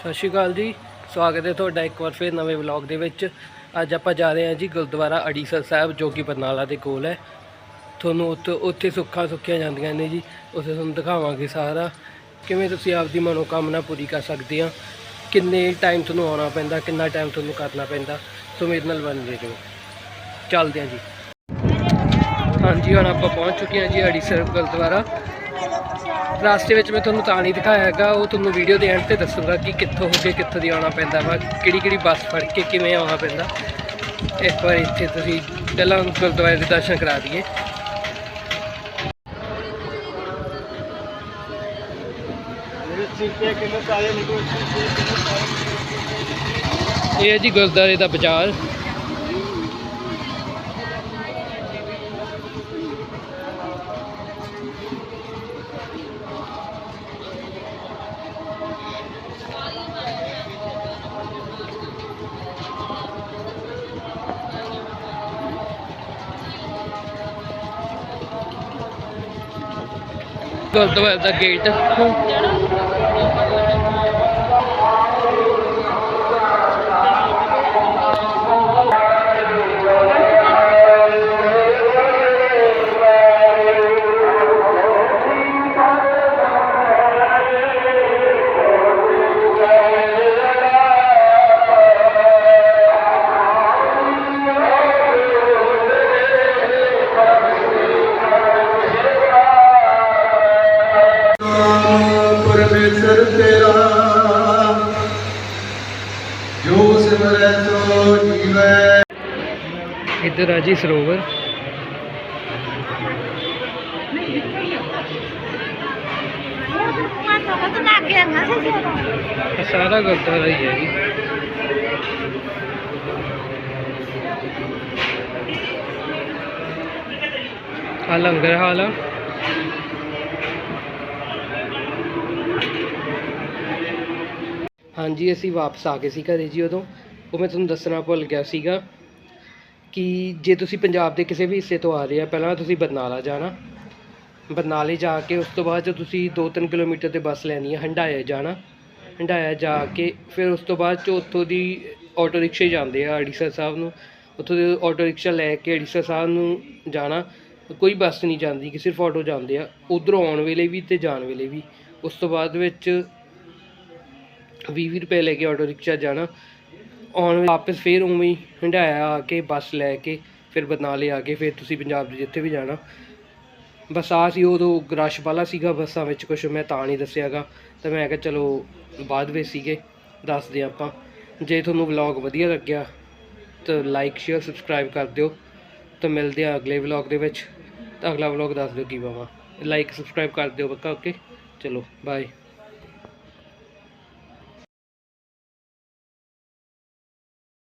ਸਤਿ ਸ਼੍ਰੀ ਅਕਾਲ ਜੀ। ਸਵਾਗਤ ਹੈ ਤੁਹਾਡਾ ਇੱਕ ਵਾਰ ਫਿਰ ਨਵੇਂ ਵਲੌਗ ਦੇ ਵਿੱਚ। ਅੱਜ ਆਪਾਂ ਜਾ ਰਹੇ ਹਾਂ ਜੀ ਗੁਰਦੁਆਰਾ ਅੜੀਸਰ ਸਾਹਿਬ, ਜੋ ਕਿ ਬਰਨਾਲਾ ਦੇ ਕੋਲ ਹੈ। ਤੁਹਾਨੂੰ ਉੱਥੇ ਉੱਥੇ ਸੁੱਖਾਂ ਸੁੱਖੀਆਂ ਜਾਂਦੀਆਂ ਨੇ ਜੀ। ਉੱਥੇ ਤੁਹਾਨੂੰ ਦਿਖਾਵਾਂਗੇ ਸਾਰਾ। ਕਿਵੇਂ ਤੁਸੀਂ ਆਪਦੀ ਮਨੋਕਾਮਨਾ ਪੂਰੀ ਕਰ ਸਕਦੇ ਆ? ਕਿੰਨੇ ਟਾਈਮ ਤੁਹਾਨੂੰ ਆਉਣਾ ਪੈਂਦਾ, ਕਿੰਨਾ ਟਾਈਮ ਤੁਹਾਨੂੰ ਕਰਨਾ ਪੈਂਦਾ? ਸੋ ਮੇਰੇ ਨਾਲ ਬਣ ਰਹੋ। ਚੱਲਦੇ ਹਾਂ ਜੀ। ਹਾਂਜੀ, ਹੁਣ ਆਪਾਂ ਪਹੁੰਚ ਚੁੱਕੇ ਹਾਂ ਜੀ ਅੜੀਸਰ ਗੁਰਦੁਆਰਾ। ਰਸਤੇ ਵਿੱਚ ਮੈਂ ਤੁਹਾਨੂੰ ਤਾਂ ਨਹੀਂ ਦਿਖਾਇਆ ਹੈਗਾ, ਉਹ ਤੁਹਾਨੂੰ ਵੀਡੀਓ ਦੇ ਐਂਡ ਤੇ ਦੱਸੂਗਾ ਕਿ ਕਿੱਥੋਂ ਹੋ ਕੇ ਕਿੱਥੋਂ ਦੀ ਆਉਣਾ ਪੈਂਦਾ ਵਾ, ਕਿਹੜੀ ਕਿਹੜੀ ਬੱਸ ਫੜ ਕੇ ਕਿਵੇਂ ਆਉਣਾ ਪੈਂਦਾ। ਇੱਕ ਵਾਰ ਇੱਥੇ ਤੁਸੀਂ ਪਹਿਲਾਂ ਗੁਰਦੁਆਰੇ ਦੇ ਦਰਸ਼ਨ ਕਰਾ ਦਈਏ। ਇਹ ਹੈ ਜੀ ਗੁਰਦੁਆਰੇ ਦਾ ਬਾਜ਼ਾਰ। ਗੁਰਦੁਆਰੇ ਦਾ ਗੇਟ ਪਰਮੇਸ਼ਰ ਤੇਰਾ ਜੋ ਸਿਮਰੈ ਸੋ ਜੀਵੈ ਇੱਧਰ ਆ ਜੀ ਸਰੋਵਰ ਇਹ ਸਾਰਾ ਗੁਰਦੁਆਰਾ ਹੀ ਹੈ ਜੀ ਆ ਲੰਗਰ ਹਾਲ ਆ ਹਾਂਜੀ, ਅਸੀਂ ਵਾਪਸ ਆ ਗਏ ਸੀ ਘਰੇ ਜੀ ਉਦੋਂ। ਉਹ ਮੈਂ ਤੁਹਾਨੂੰ ਦੱਸਣਾ ਭੁੱਲ ਗਿਆ ਸੀਗਾ ਕਿ ਜੇ ਤੁਸੀਂ ਪੰਜਾਬ ਦੇ ਕਿਸੇ ਵੀ ਹਿੱਸੇ ਤੋਂ ਆ ਰਹੇ ਆ, ਪਹਿਲਾਂ ਤੁਸੀਂ ਬਰਨਾਲਾ ਜਾਣਾ। ਬਰਨਾਲੇ ਜਾ ਕੇ ਉਸ ਤੋਂ ਬਾਅਦ ਜੋ ਤੁਸੀਂ 2-3 ਕਿਲੋਮੀਟਰ ਤੇ ਬੱਸ ਲੈਣੀ ਹੈ ਹੰਡਾਇਆ ਜਾਣਾ। ਹੰਡਾਇਆ ਜਾ ਕੇ ਫਿਰ ਉਸ ਤੋਂ ਬਾਅਦ ਚੋਂ ਉੱਥੋਂ ਦੀ ਆਟੋ ਰਿਕਸ਼ੇ ਜਾਂਦੇ ਆ ਅੜੀਸਰ ਸਾਹਿਬ ਨੂੰ, ਉੱਥੋਂ ਦੇ ਆਟੋ ਰਿਕਸ਼ਾ ਲੈ ਕੇ ਅੜੀਸਰ ਸਾਹਿਬ ਨੂੰ ਜਾਣਾ। ਕੋਈ ਬੱਸ ਨਹੀਂ ਜਾਂਦੀ, ਕਿ ਸਿਰਫ ਆਟੋ ਜਾਂਦੇ ਆ। ਉਧਰੋਂ ਆਉਣ ਵੇਲੇ ਵੀ ਤੇ ਜਾਣ ਵੇਲੇ ਵੀ। ਉਸ ਤੋਂ ਬਾਅਦ ਵਿੱਚ 20 ਰੁਪਏ ਲੈ ਕੇ ਆਟੋ ਰਿਕਸ਼ਾ ਜਾਣਾ। ਆਉਣ ਵੇਲੇ ਵਾਪਸ ਫਿਰ ਉਵੇਂ ਹੀ ਹੰਡਾਇਆ ਆ ਕੇ, ਬੱਸ ਲੈ ਕੇ, ਫਿਰ ਬਰਨਾਲੇ ਆ ਕੇ, ਫਿਰ ਤੁਸੀਂ ਪੰਜਾਬ ਦੇ ਜਿੱਥੇ ਵੀ ਜਾਣਾ। ਬਸ ਆ ਸੀ, ਉਦੋਂ ਰਸ਼ ਵਾਲਾ ਸੀਗਾ ਬੱਸਾਂ ਵਿੱਚ ਕੁਝ ਮੈਂ ਤਾਂ ਨਹੀਂ ਦੱਸਿਆਗਾ। ਤਾਂ ਮੈਂ ਕਿਹਾ ਚਲੋ ਬਾਅਦ ਵਿੱਚ ਸੀਗੇ, ਦੱਸਦੇ ਆਪਾਂ। ਜੇ ਤੁਹਾਨੂੰ ਵਲੌਗ ਵਧੀਆ ਲੱਗਿਆ, ਤਾਂ ਲਾਈਕ ਸ਼ੇਅਰ ਸਬਸਕ੍ਰਾਈਬ ਕਰ ਦਿਓ। ਤਾਂ ਮਿਲਦੇ ਆ ਅਗਲੇ ਵਲੌਗ ਦੇ ਵਿੱਚ। ਤਾਂ ਅਗਲਾ ਵਲੌਗ ਦੱਸ ਦਿਓ ਕੀ ਪਾਵਾਂ ਲਾਈਕ ਸਬਸਕ੍ਰਾਈਬ ਕਰ ਦਿਓ ਪੱਕਾ ਓਕੇ ਚਲੋ ਬਾਏ